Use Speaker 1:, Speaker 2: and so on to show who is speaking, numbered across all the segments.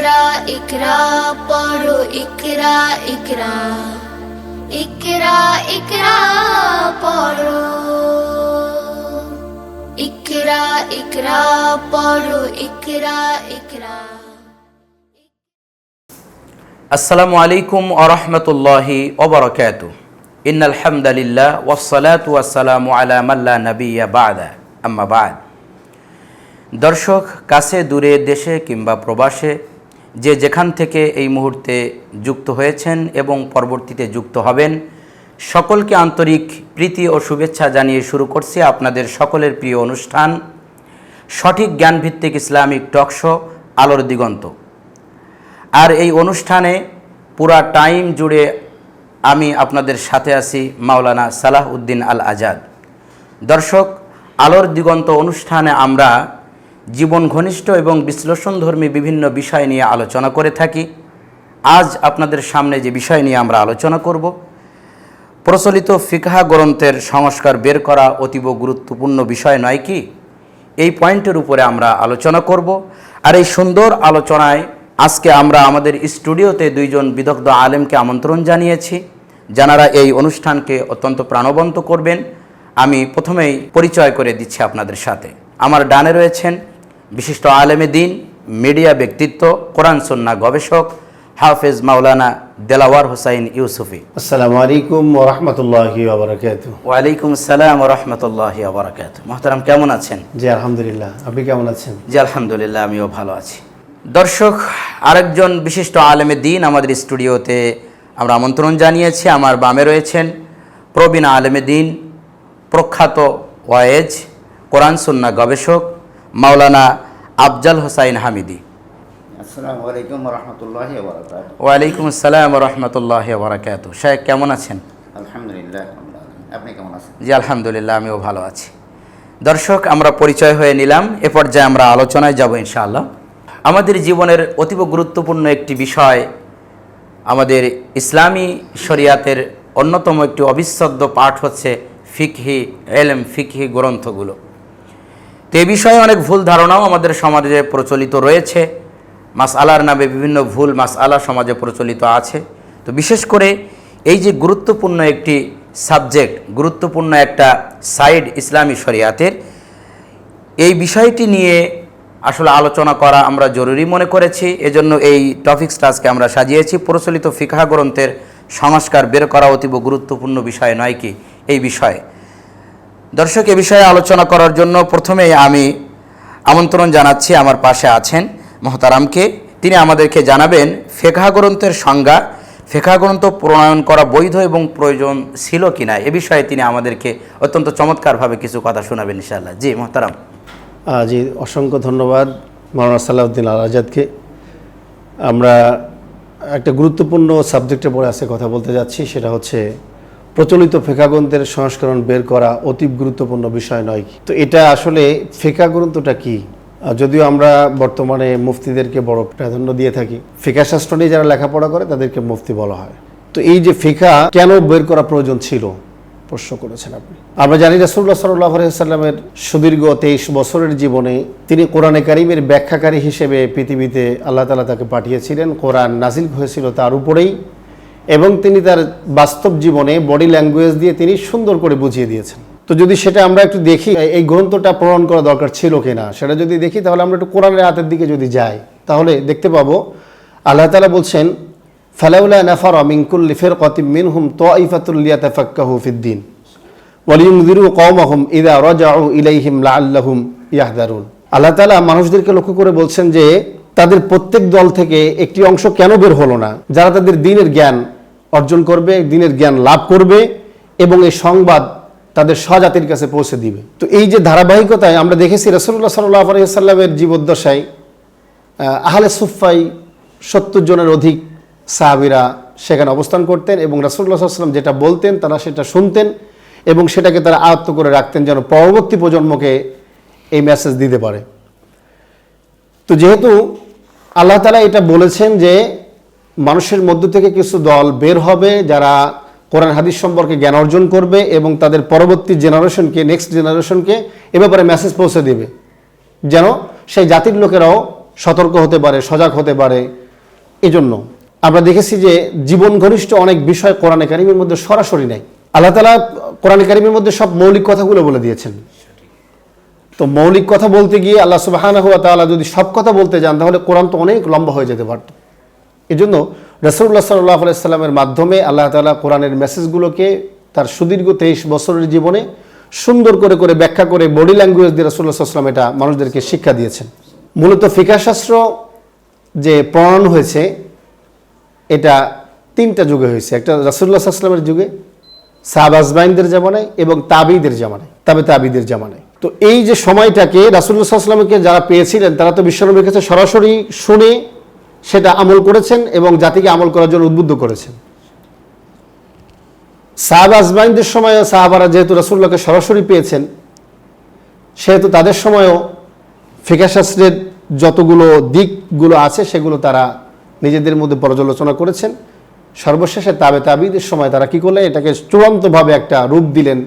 Speaker 1: ইকরা ইকরা, পড়ো ইকরা ইকরা। ইকরা ইকরা, পড়ো। ইকরা ইকরা, পড়ো, ইকরা ইকরা।
Speaker 2: আসসালামু আলাইকুম আরহামতুল্লাহি ওবরাকাতু ইন্নাল হামদালিল্লাহ ওয়াসসালাতু ওয়াসসালামু আলা মাল্লা নাবিয়্যা বাদা। আম্মা বাদ। দর্শক, কাছে, দূরে, দেশে কিংবা প্রবাসে যে যেখান থেকে এই মুহূর্তে যুক্ত হয়েছেন এবং পরবর্তীতে যুক্ত হবেন, সকলকে আন্তরিক প্রীতি ও শুভেচ্ছা জানিয়ে শুরু করছি আপনাদের সকলের প্রিয় অনুষ্ঠান, সঠিক জ্ঞানভিত্তিক ইসলামিক টকশো আলোর দিগন্ত। আর এই অনুষ্ঠানে পুরা টাইম জুড়ে আমি আপনাদের সাথে আছি মাওলানা সালাহ উদ্দিন আল আজাদ। দর্শক, আলোর দিগন্ত অনুষ্ঠানে আমরা জীবন ঘনিষ্ঠ এবং বিশ্লেষণধর্মী বিভিন্ন বিষয় নিয়ে আলোচনা করে থাকি। আজ আপনাদের সামনে যে বিষয় নিয়ে আমরা আলোচনা করব, প্রচলিত ফিকহা গ্রন্থের সংস্কার বের করা অতীব গুরুত্বপূর্ণ বিষয় নয় কি? এই পয়েন্টের উপরে আমরা আলোচনা করব। আর এই সুন্দর আলোচনায় আজকে আমরা আমাদের স্টুডিওতে দুইজন বিদগ্ধ আলেমকে আমন্ত্রণ জানিয়েছি যারা এই অনুষ্ঠানকে অত্যন্ত প্রাণবন্ত করবেন। আমি প্রথমেই পরিচয় করে দিচ্ছি আপনাদের সাথে। আমার ডানে রয়েছেন বিশিষ্ট আলেমে দিন মিডিয়া ব্যক্তিত্ব কোরআন সন্না গবেষক হাফেজ মাওলানা দেলাওয়ার হোসাইন ইউসুফি।
Speaker 3: আসসালামু আলাইকুম ওরহমতুল্লাহি ওবরাকাত
Speaker 2: ওয়ালাইকুম আসসালাম রহমতুল্লাহ আবরাকাত মহতারাম কেমন আছেন?
Speaker 3: জি আলহামদুলিল্লাহ। আপনি কেমন আছেন?
Speaker 2: জি আলহামদুলিল্লাহ আমিও ভালো আছি। দর্শক আরেকজন বিশিষ্ট আলেমে দিন আমাদের স্টুডিওতে আমরা আমন্ত্রণ জানিয়েছি। আমার বামে রয়েছেন প্রবীণ আলেমে দিন প্রখ্যাত ওয়েজ কোরআন সুন্না গবেষক মাওলানা আফজাল হোসাইন হামিদি। ওয়ালাইকুম আসসালাম রহমতুল্লাহ বরাকাত শেখ কেমন আছেন?
Speaker 4: আলহামদুলিল্লাহ। আপনি কেমন আছেন?
Speaker 2: জি আলহামদুলিল্লাহ আমিও ভালো আছি। দর্শক আমরা পরিচয় হয়ে নিলাম। এ পর্যায়ে আমরা আলোচনায় যাব ইনশাআল্লাহ। আমাদের জীবনের অতীব গুরুত্বপূর্ণ একটি বিষয় আমাদের ইসলামী শরিয়াতের অন্যতম একটি অবিচ্ছেদ্য পাঠ হচ্ছে ফিকহি এলম ফিকহি গ্রন্থগুলো। তো এ বিষয়ে অনেক ভুল ধারণাও আমাদের সমাজে প্রচলিত রয়েছে। মাস আলার নামে বিভিন্ন ভুল মাস আলা সমাজে প্রচলিত আছে। তো বিশেষ করে এই যে গুরুত্বপূর্ণ একটি সাবজেক্ট, গুরুত্বপূর্ণ একটা সাইড ইসলামী শরিয়াতের, এই বিষয়টি নিয়ে আসলে আলোচনা করা আমরা জরুরি মনে করেছি। এজন্য এই টপিক্সটা আজকে আমরা সাজিয়েছি। প্রচলিত ফিকহা গ্রন্থের সংস্কার বের করা অতীব গুরুত্বপূর্ণ বিষয় নয় কি? এই বিষয়ে। দর্শক, এ বিষয়ে আলোচনা করার জন্য প্রথমেই আমি আমন্ত্রণ জানাচ্ছি আমার পাশে আছেন মহতারামকে। তিনি আমাদেরকে জানাবেন, ফেকহা গ্রন্থের সংজ্ঞা, ফেকহা গ্রন্থ প্রণয়ন করা বৈধ এবং প্রয়োজন ছিল কিনা, এ বিষয়ে তিনি আমাদেরকে অত্যন্ত চমৎকারভাবে কিছু কথা শোনাবেন ইনশাআল্লাহ। জি, মহতারাম।
Speaker 3: জি, অসংখ্য ধন্যবাদ মৌলানা সালাউদ্দিন আল আজাদকে আমরা একটা গুরুত্বপূর্ণ সাবজেক্টে পড়ে আজকে কথা বলতে যাচ্ছি, সেটা হচ্ছে প্রচলিত ফেকাগ্রন্থের সংস্করণ বের করা অতি গুরুত্বপূর্ণ বিষয় নয়। তো এটা আসলে ফেকা গ্রন্থটা কি যদিও আমরা বর্তমানে মুফতিদেরকে বড় প্রাধান্য দিয়ে থাকি, ফিকা শাস্ত্র নিয়ে যারা লেখাপড়া করে তাদেরকে মুফতি বলা হয়। তো এই যে ফিকা কেন বের করা প্রয়োজন ছিল? প্রশ্ন করেছেন আপনি। আমরা জানি রাসুল্লাহ সাল্লাহ সাল্লামের সুদীর্ঘ তেইশ বছরের জীবনে তিনি কোরআনে কারিমের ব্যাখ্যাকারী হিসেবে পৃথিবীতে আল্লাহ তালা তাকে পাঠিয়েছিলেন। কোরআন নাজিল হয়েছিল তার উপরেই। এবং তিনি তার বাস্তব জীবনে বডি ল্যাঙ্গুয়েজ দিয়ে তিনি সুন্দর করে বুঝিয়ে দিয়েছেন। তো যদি সেটা আমরা একটু দেখি, এই গ্রন্থটা প্রমাণ করা দরকার ছিল কিনা, সেটা যদি দেখি, তাহলে আমরা একটু কোরআনের হাতের দিকে যদি যাই, তাহলে দেখতে পাবো, আল্লাহ তালা বলছেন, ফালাউলা নাফার মিনকুল্লি ফের কতিম মিন হুম মিনহুম তোয়াইফাতুল্লিয়া তাফাক্কাহু ফিদ্দিন ওয়ালিউমদিরু কওমাহুম ইদা রাজাউ ইলাইহিম লাআল্লাহুম ইয়াহদারুন। আল্লাহ তাআলা মানুষদেরকে লক্ষ্য করে বলছেন যে তাদের প্রত্যেক দল থেকে একটি অংশ কেন বের হলো না? যারা তাদের দিনের জ্ঞান অর্জন করবে, দিনের জ্ঞান লাভ করবে এবং এই সংবাদ তাদের স্বজাতির কাছে পৌঁছে দিবে। তো এই যে ধারাবাহিকতায় আমরা দেখেছি রসুল্লাহ সাল্লাহ আলাইসাল্লামের জীবদ্দশায় আহলে সুফাই সত্তর জনের অধিক সাহাবিরা সেখানে অবস্থান করতেন এবং রাসুল্লাহ সাল্লাম যেটা বলতেন, তারা সেটা শুনতেন এবং সেটাকে তারা আয়ত্ত করে রাখতেন যেন পরবর্তী প্রজন্মকে এই মেসেজ দিতে পারে। তো যেহেতু আল্লাহ তালা এটা বলেছেন যে মানুষের মধ্য থেকে কিছু দল বের হবে যারা কোরআন হাদিস সম্পর্কে জ্ঞান অর্জন করবে এবং তাদের পরবর্তী জেনারেশনকে নেক্সট জেনারেশনকে এ ব্যাপারে মেসেজ পৌঁছে দেবে। যেন সেই জাতির লোকেরাও সতর্ক হতে পারে, সজাগ হতে পারে। এজন্য আমরা দেখেছি যে জীবন ঘনিষ্ঠ অনেক বিষয় কোরআনে কারিমের মধ্যে সরাসরি নেই। আল্লাহ তালা কোরআনে কারিমের মধ্যে সব মৌলিক কথাগুলো বলে দিয়েছেন। তো মৌলিক কথা বলতে গিয়ে আল্লাহ সুবাহানা হুয়া তাআলা যদি সব কথা বলতে যান, তাহলে কোরআন তো অনেক লম্বা হয়ে যেতে পারত। এই জন্য রসুল্লাহ সাল্লাহ আলাইস্লামের মাধ্যমে আল্লাহ তালা কোরআনের মেসেজগুলোকে তার সুদীর্ঘ তেইশ বছরের জীবনে সুন্দর করে করে ব্যাখ্যা করে বডি ল্যাঙ্গুয়েজ দিয়ে রসুল্লাহ সাল্লাম এটা মানুষদেরকে শিক্ষা দিয়েছেন। মূলত ফিকাশাস্ত্র যে প্রণয়ন হয়েছে, এটা তিনটা যুগে হয়েছে। একটা রসুল্লাহ সাল্লামের যুগে সাহাব আজমাইনদের জামানায় এবং তাবিদের জামানায় তবে তাবিদের জামানায়। তো এই যে সময়টাকে রাসুল্লাহ সাল্লামকে যারা পেয়েছিলেন, তারা তো বিশ্বনবীর কাছে সরাসরি শুনে সেটা আমল করেছেন এবং জাতিকে আমল করার জন্য উদ্বুদ্ধ করেছেন। সাহাব আজমাইনদের সময়ও সাহাবারা যেহেতু রাসুল্লাহকে সরাসরি পেয়েছেন, সেহেতু তাদের সময়ও ফিকাশাস্ত্রের যতগুলো দিকগুলো আছে সেগুলো তারা নিজেদের মধ্যে পর্যালোচনা করেছেন। সর্বশেষে তাবে তাবিদের সময় তারা কি করলেন? এটাকে চূড়ান্তভাবে একটা রূপ দিলেন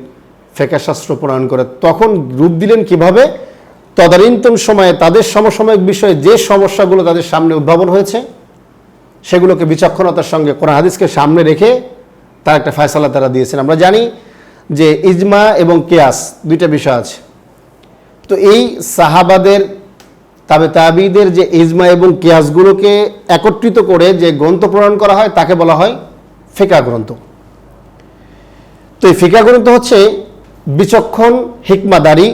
Speaker 3: ফেকাশাস্ত্র প্রণয়ন করে, তখন রূপ দিলেন কীভাবে? তদানীন্তন সময়ে তাদের সমসাময়িক বিষয়ে যে সমস্যাগুলো তাদের সামনে উদ্ভাবন হয়েছে, সেগুলোকে বিচক্ষণতার সঙ্গে কোরআন হাদিসকে সামনে রেখে তার একটা ফয়সালা তারা দিয়েছেন। আমরা জানি যে ইজমা এবং কেয়াস দুইটা বিষয় আছে। তো এই সাহাবাদের তবে তাবিদের যে ইজমা এবং কিয়াসগুলোকে একত্রিত করে যে গ্রন্থ প্রণয়ন করা হয়, তাকে বলা হয় ফিকা গ্রন্থ। তো এই ফিকা গ্রন্থ হচ্ছে বিচক্ষণ হিকমাদারি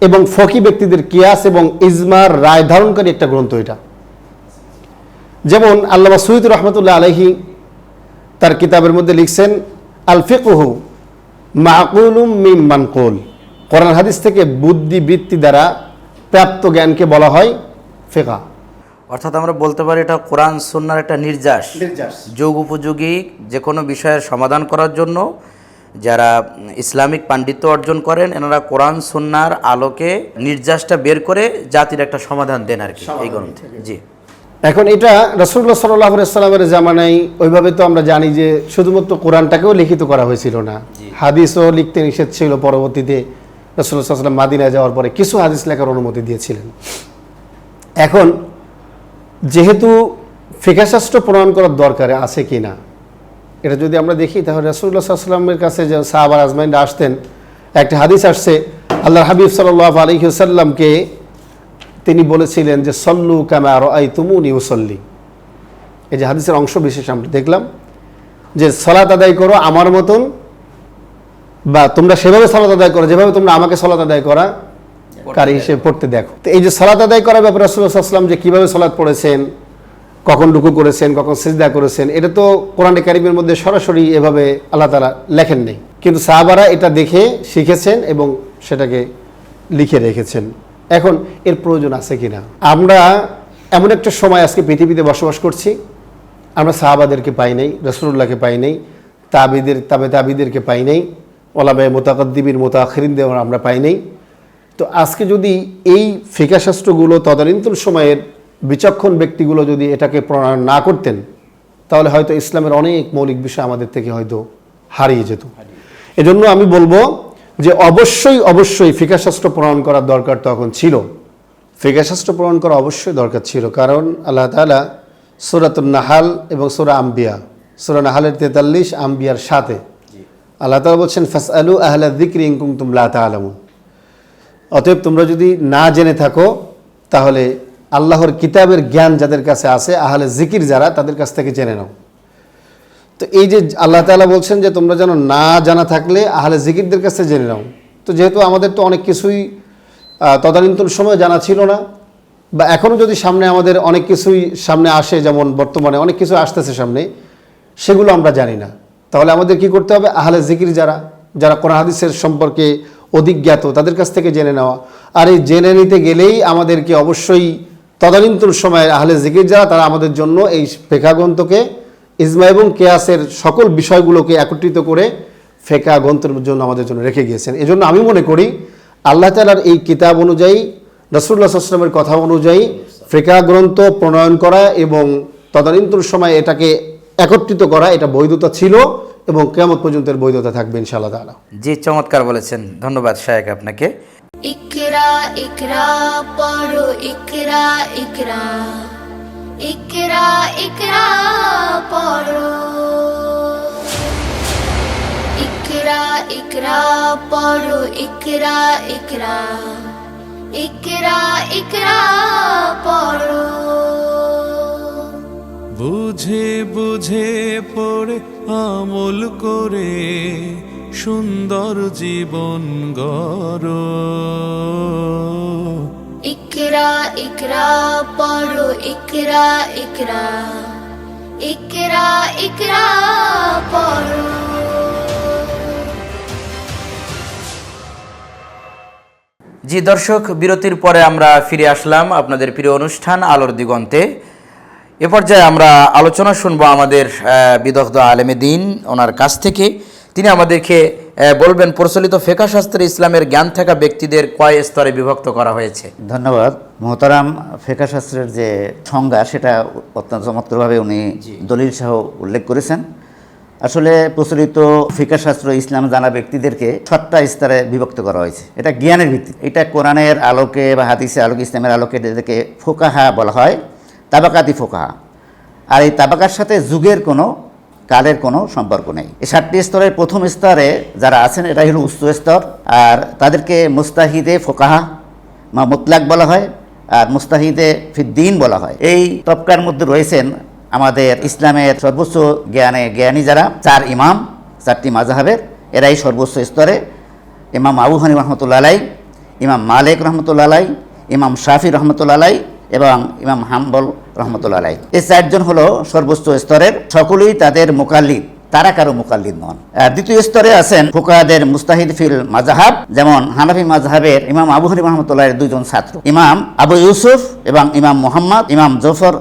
Speaker 3: এবং ফকি ব্যক্তিদের কিয়াস এবং ইজমার রায় ধারণকারী একটা গ্রন্থ এটা। যেমন আল্লামা সৈয়দ রহমতুল্লাহ আলহি তার কিতাবের মধ্যে লিখছেন আল ফিকহু মাকুলুম মিম মানকুল। কোরআন হাদিস থেকে বুদ্ধি বৃত্তি দ্বারা প্রাপ্ত জ্ঞানকে বলা হয় ফেকা
Speaker 2: অর্থাৎ আমরা বলতে পারি এটা কোরআন সুন্নার একটা নির্যাস।
Speaker 3: নির্যাস।
Speaker 2: যুগ উপযোগী যে কোনো বিষয়ের সমাধান করার জন্য যারা ইসলামিক পাণ্ডিত্য অর্জন করেন এনারা কোরআন সুন্নার আলোকে নির্যাসটা বের করে জাতির একটা সমাধান দেন আর কি এই গ্রন্থে জি।
Speaker 3: এখন এটা রসুল্লাহ সাল্লাহ সাল্লামের জামানায় ওইভাবে তো আমরা জানি যে শুধুমাত্র কোরআনটাকেও লিখিত করা হয়েছিল না। হাদিসও লিখতে নিষেধ ছিল পরবর্তীতে রসুল্লাহ সাল্লাম মাদিনায় যাওয়ার পরে কিছু হাদিস লেখার অনুমতি দিয়েছিলেন। এখন যেহেতু ফিকাশাস্ত্র প্রণয়ন করার দরকার আছে কি না এটা যদি আমরা দেখি তাহলে রসুল্লাহ সাল্লামের কাছে যে সাহাবার আজমাইনরা আসতেন একটা হাদিস আসছে আল্লাহ হাবিব সাল্লাহ আলহিউসাল্লামকে তিনি বলেছিলেন যে সল্লু কামা আর আই তুমুনি উসল্লি। এই যে হাদিসের অংশ বিশেষ আমরা দেখলাম যে সলাত আদায় করো আমার মতন বা তোমরা সেভাবে সলাত আদায় করো যেভাবে তোমরা আমাকে সলাত আদায় করা কারি হিসেবে পড়তে দেখো। তো এই যে সলাত আদায় করার ব্যাপারে রসুল্লাহাম যে কীভাবে সলাৎ পড়েছেন কখন ডুকু করেছেন, কখন সিজদা করেছেন, এটা তো কোরআনে কারিমের মধ্যে সরাসরি এভাবে আল্লাহ তালা লেখেন নেই। কিন্তু সাহাবারা এটা দেখে শিখেছেন এবং সেটাকে লিখে রেখেছেন। এখন এর প্রয়োজন আছে কিনা? আমরা এমন একটা সময় আজকে পৃথিবীতে বসবাস করছি, আমরা সাহাবাদেরকে পাই নাই রসুল্লাহকে পাই নাই, তাবিদের, তাবে তাবিদেরকে পাই নাই, ওলামায় মোতাকদ্দিবির মোতাখিরিনদের আমরা পাই নাই। তো আজকে যদি এই ফিকাশাস্ত্রগুলো তদানীন্তন সময়ের বিচক্ষণ ব্যক্তিগুলো যদি এটাকে প্রণয়ন না করতেন, তাহলে হয়তো ইসলামের অনেক মৌলিক বিষয় আমাদের থেকে হয়তো হারিয়ে যেত। এজন্য আমি বলব যে অবশ্যই অবশ্যই ফিকাশাস্ত্র প্রণয়ন করার দরকার তখন ছিল। ফিকাশাস্ত্র প্রণয়ন করা অবশ্যই দরকার ছিল, কারণ আল্লাহ তালা সুরাতুল নাহাল এবং সুরা আম্বিয়া, সুরা নাহালের তেতাল্লিশ, আম্বিয়ার সাথে আল্লাহ তালা বলছেন ফাস আলু আহলা দিক্রি ইংকুম তুমলা তালামুন অতএব তোমরা যদি না জেনে থাকো, তাহলে আল্লাহর কিতাবের জ্ঞান যাদের কাছে আছে, আহলে জিকির যারা, তাদের কাছ থেকে জেনে নাও। তো এই যে আল্লাহ তাআলা বলছেন যে, তোমরা যেন না জানা থাকলে আহলে জিকিরদের কাছে জেনে নাও। তো যেহেতু আমাদের তো অনেক কিছুই তদানীন্তন সময় জানা ছিল না, বা এখনও যদি সামনে আমাদের অনেক কিছুই সামনে আসে, যেমন বর্তমানে অনেক কিছু আসতেছে সামনে, সেগুলো আমরা জানি না। তাহলে আমাদের কি করতে হবে? আহলে জিকির যারা যারা কোরআন হাদিসের সম্পর্কে অধিক জ্ঞাত, তাদের কাছ থেকে জেনে নেওয়া। আর এই জেনে নিতে গেলেই আমাদেরকে অবশ্যই তদানীন্তন সময়ে আহলে জিকির যারা, তারা আমাদের জন্য এই ফেকা গ্রন্থকে ইজমা এবং কেয়াসের সকল বিষয়গুলোকে একত্রিত করে ফেকা গ্রন্থের জন্য আমাদের জন্য রেখে গিয়েছেন। এজন্য আমি মনে করি, আল্লাহ তালার এই কিতাব অনুযায়ী রসুল্লাহ আসলামের কথা অনুযায়ী ফেকা গ্রন্থ প্রণয়ন করা এবং তদানীন্তন সময় এটাকে একত্রিত করা, এটা বৈধতা ছিল এবং কেমন পর্যন্ত বৈধতা থাকবে ইনশাআল্লাহ তালা
Speaker 2: জি, চমৎকার বলেছেন। ধন্যবাদ শায়েক আপনাকে।
Speaker 1: ইকরা ইকরা, পড়ো ইকরা ইকরা। ইকরা ইকরা, পড়ো। ইকরা ইকরা, পড়ো ইকরা ইকরা। ইকরা ইকরা, পড়ো।
Speaker 5: বুঝে বুঝে পড়ে আমল করে সুন্দর জীবন গড়।
Speaker 1: ইকরা ইকরা পড়ো ইকরা ইকরা। ইকরা ইকরা পড়ো।
Speaker 2: জি দর্শক বিরতির পরে আমরা ফিরে আসলাম আপনাদের প্রিয় অনুষ্ঠান আলোর দিগন্তে। এ পর্যায়ে আমরা আলোচনা শুনব আমাদের বিদগ্ধ আলেমে দিন ওনার কাছ থেকে। তিনি আমাদেরকে বলবেন প্রচলিত ফেকা শাস্ত্রে ইসলামের জ্ঞান থাকা ব্যক্তিদের কয় স্তরে বিভক্ত করা হয়েছে?
Speaker 4: ধন্যবাদ। মোহতারাম ফেকা শাস্ত্রের যে সংজ্ঞা সেটা অত্যন্ত চমৎকারভাবে উনি দলিল সহ উল্লেখ করেছেন। আসলে প্রচলিত ফিকা শাস্ত্র ইসলাম জানা ব্যক্তিদেরকে ছট্টা স্তরে বিভক্ত করা হয়েছে। এটা জ্ঞানের ভিত্তি এটা কোরআনের আলোকে বা হাদিসের আলোকে ইসলামের আলোকে এদেরকে ফোকাহা বলা হয় তাবাকাতি ফোকাহা। আর এই তাবাকার সাথে যুগের কোনো কালের কোনো সম্পর্ক নেই। এই সাতটি স্তরের প্রথম স্তরে যারা আছেন এটা হলো উচ্চ স্তর। আর তাদেরকে মুস্তাহিদে ফোকাহা বা মুতলাক বলা হয়, আর মুস্তাহিদে ফিদ্দিন বলা হয়। এই তবকার মধ্যে রয়েছেন আমাদের ইসলামের সর্বোচ্চ জ্ঞানে জ্ঞানী যারা, চার ইমাম, চারটি মাজাহাবের এরাই সর্বোচ্চ স্তরে। ইমাম আবু হানি রহমতুল্লা আলাই ইমাম মালিক রহমতুল্লা আলাই ইমাম শাফি রহমতুল্লা আলাই এবং ইমাম হাম্বল রহমতুল্লা আলাই এই চারজন হলো সর্বোচ্চ স্তরের, সকলেই তাদের মোকাল্লিদ, তারা কারও মোকাল্লিদ নন। দ্বিতীয় স্তরে আছেন ফুকাহাদের মুস্তাহিদ ফিল মাজাহাব যেমন হানাফি মাজাহাবের ইমাম আবু হানি রহমতুল্লাহের দুজন ছাত্র। ইমাম আবু ইউসুফ এবং ইমাম মোহাম্মদ, ইমাম জফর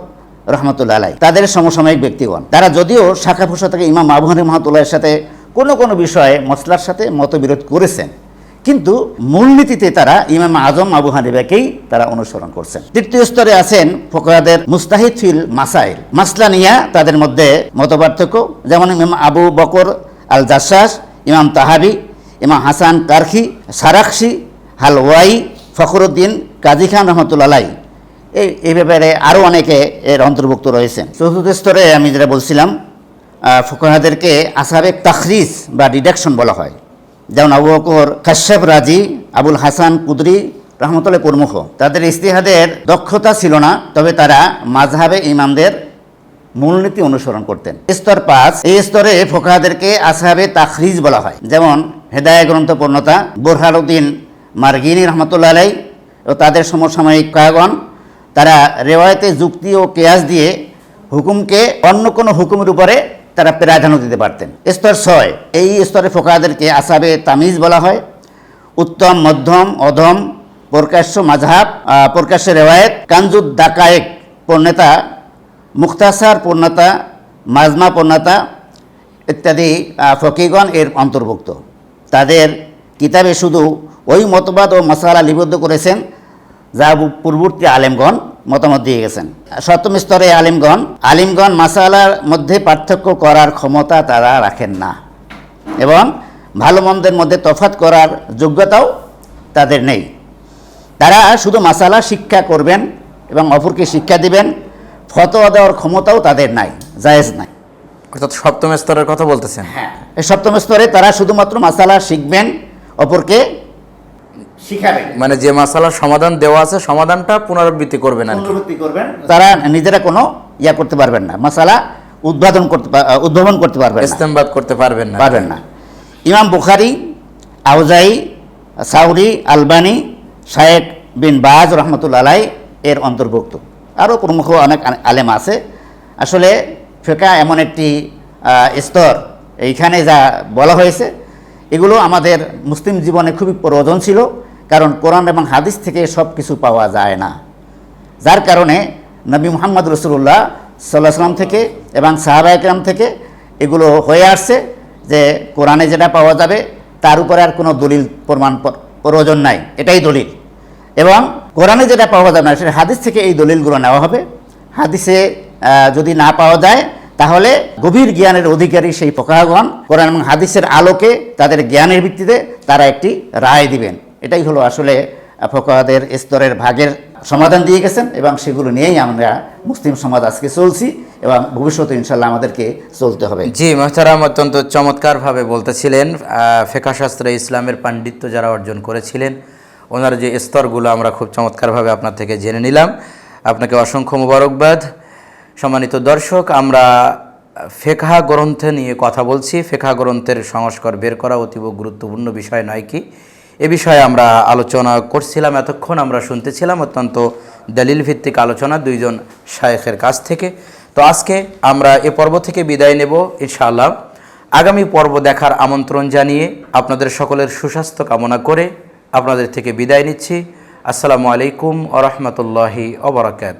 Speaker 4: রহমতুল্লাহ আলাই তাদের সমসাময়িক ব্যক্তিগণ। তারা যদিও শাখা ফুসা থেকে ইমাম আবু হানি রহমতুল্লাহের সাথে কোনো কোনো বিষয়ে মশলার সাথে মতবিরোধ করেছেন কিন্তু মূলনীতিতে তারা ইমাম আজম আবু হানিফাকেই তারা অনুসরণ করছেন। তৃতীয় স্তরে আছেন ফোকাহাদের মুস্তাহিদ ফিল মাসাইল। মাসলা নিয়া তাদের মধ্যে মতপার্থক্য, যেমন ইমাম আবু বকর আল জাসাস ইমাম তাহাবি, ইমাম হাসান কারখি সারাকসি হালওয়াই, ফখরুদ্দিন, কাজী খান রহমতুল্লাহ এই এই ব্যাপারে আরও অনেকে এর অন্তর্ভুক্ত রয়েছেন। চতুর্থ স্তরে আমি যেটা বলছিলাম ফোকাহাদেরকে আসাবেক তাখরিজ বা ডিডাকশন বলা হয়। যেমন আবু বকর কাশ্যপ রাজি, আবুল হাসান কুদরি রহমতুল্লাহ প্রমুখ। তাদের ইস্তিহাদের দক্ষতা ছিল না, তবে তারা মাঝহাবে ইমামদের মূলনীতি অনুসরণ করতেন। স্তর পাঁচ এই স্তরে ফোকাহাদেরকে আসহাবে তাখরিজ বলা হয়। যেমন হেদায় গ্রন্থ পূর্ণতা বোরহানুদ্দিন মার্গিনী রহমতুল্লাহ আলাই ও তাদের সমসাময়িক কায়গণ তারা রেওয়ায়তে যুক্তি ও কেয়াস দিয়ে হুকুমকে অন্য কোনো হুকুমের উপরে তারা প্রাধান্য দিতে পারতেন। স্তর ছয়, এই স্তরে ফোকাহাদেরকে আসাবে তামিজ বলা হয়। উত্তম, মধ্যম, অধম, প্রকাশ্য মাঝহাব প্রকাশ্য রেওয়ায়ত কাঞ্জুদ দাকায়েক পূর্ণতা মুক্তাসার পূর্ণতা মাজমা পূর্ণতা ইত্যাদি ফকিগণ এর অন্তর্ভুক্ত। তাদের কিতাবে শুধু ওই মতবাদ ও মশালা লিপিবদ্ধ করেছেন যা পূর্ববর্তী আলেমগণ মতামত দিয়ে গেছেন। সপ্তম স্তরে আলিমগণ আলিমগণ মাসালার মধ্যে পার্থক্য করার ক্ষমতা তারা রাখেন না এবং ভালো মন্দের মধ্যে তফাত করার যোগ্যতাও তাদের নেই। তারা শুধু মাসালা শিক্ষা করবেন এবং অপরকে শিক্ষা দিবেন ফতোয়া দেওয়ার ক্ষমতাও তাদের নাই জায়েজ নাই।
Speaker 2: অর্থাৎ সপ্তম স্তরের কথা বলতেছেন।
Speaker 4: এই সপ্তম স্তরে তারা শুধুমাত্র মাসালা শিখবেন অপরকে শিখাবেন।
Speaker 2: মানে যে মাসালার সমাধান দেওয়া আছে সমাধানটা পুনরাবৃত্তি করবেন আর কি।
Speaker 4: পুনরাবৃত্তি করবেন। তারা নিজেরা কোনো ইয়া করতে পারবেন না। মাসালা উদ্বোধন করতে উদ্ভাবন করতে পারবেন না।
Speaker 2: ইস্তেমবাদ করতে পারবেন না।
Speaker 4: পারবেন না। ইমাম বুখারি আউজাই সাউরি আলবানি শায়েক বিন বাজ রহমতুল্লা আলাই এর অন্তর্ভুক্ত। আরও প্রমুখ অনেক আলেম আছে। আসলে ফেকা এমন একটি স্তর এইখানে যা বলা হয়েছে এগুলো আমাদের মুসলিম জীবনে খুবই প্রয়োজন ছিল। কারণ কোরআন এবং হাদিস থেকে সব কিছু পাওয়া যায় না। যার কারণে নবী মোহাম্মদ রসুল্লাহ সাল্লাহ সাল্লাম থেকে এবং সাহাবা একরাম থেকে এগুলো হয়ে আসছে যে কোরআনে যেটা পাওয়া যাবে তার উপরে আর কোনো দলিল প্রমাণ প্রয়োজন নাই। এটাই দলিল। এবং কোরআনে যেটা পাওয়া যাবে না, সেটা হাদিস থেকে এই দলিলগুলো নেওয়া হবে। হাদিসে যদি না পাওয়া যায়, তাহলে গভীর জ্ঞানের অধিকারী সেই ফোকাহগণ কোরআন এবং হাদিসের আলোকে তাদের জ্ঞানের ভিত্তিতে তারা একটি রায় দিবেন। এটাই হলো আসলে ফোকাহাদের স্তরের ভাগের সমাধান দিয়ে গেছেন এবং সেগুলো নিয়েই আমরা মুসলিম সমাজ আজকে চলছি এবং ভবিষ্যতে ইনশাল্লাহ আমাদেরকে চলতে হবে।
Speaker 2: জি, মোহতারাম অত্যন্ত চমৎকারভাবে বলতেছিলেন ফেকাশাস্ত্রে ইসলামের পাণ্ডিত্য যারা অর্জন করেছিলেন, ওনার যে স্তরগুলো আমরা খুব চমৎকারভাবে আপনার থেকে জেনে নিলাম। আপনাকে অসংখ্য মুবারকবাদ। সম্মানিত দর্শক, আমরা ফেকহা গ্রন্থ নিয়ে কথা বলছি। ফেকা গ্রন্থের সংস্কার বের করা অতীব গুরুত্বপূর্ণ বিষয় নয় কি? এ বিষয়ে আমরা আলোচনা করছিলাম এতক্ষণ, আমরা শুনতেছিলাম অত্যন্ত দলিল ভিত্তিক আলোচনা দুইজন শায়েখের কাছ থেকে। তো আজকে আমরা এ পর্ব থেকে বিদায় নেব, ইনশাআল্লাহ। আগামী পর্ব দেখার আমন্ত্রণ জানিয়ে আপনাদের সকলের সুস্বাস্থ্য কামনা করে আপনাদের থেকে বিদায় নিচ্ছি। আসসালামু আলাইকুম আ রহমতুল্লাহি অবরাকাত